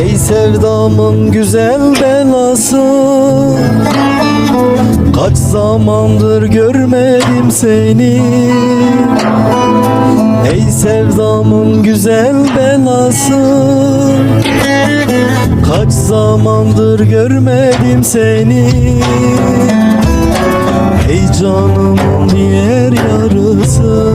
Ey sevdamın güzel belası Kaç zamandır görmedim seni. Ey sevdamın güzel belası Kaç zamandır görmedim seni. Ey canımın diğer yarısı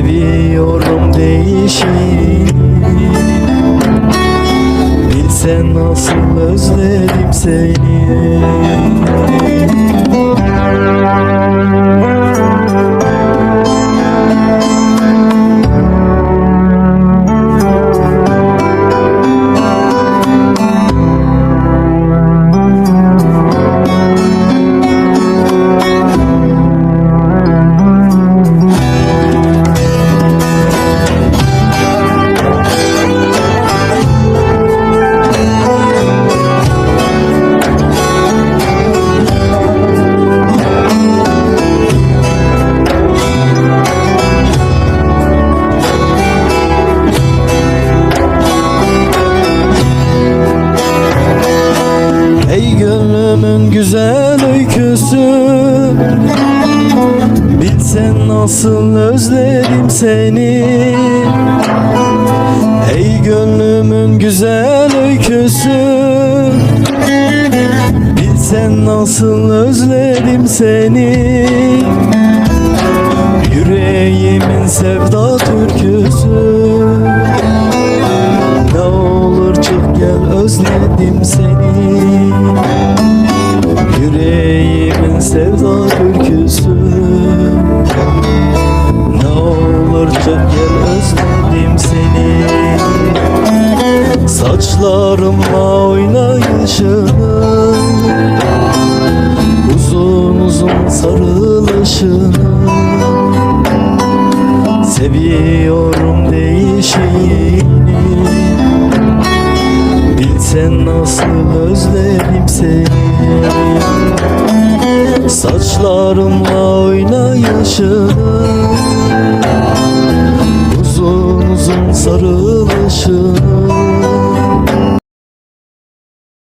Seviyorum değişini Bilsen nasıl özledim seni gönlümün güzel öyküsü. Bilsen nasıl özledim seni. Ey gönlümün güzel öyküsü. Bilsen nasıl özledim seni. Yüreğimin sevda türküsü. Ne olur çık gel özledim seni çık gel özledim seni. Saçlarımla oynayışını Uzun uzun sarılışını. Seviyorum değişini. Bilsen nasıl özledim seni. Saçlarımla oynayışını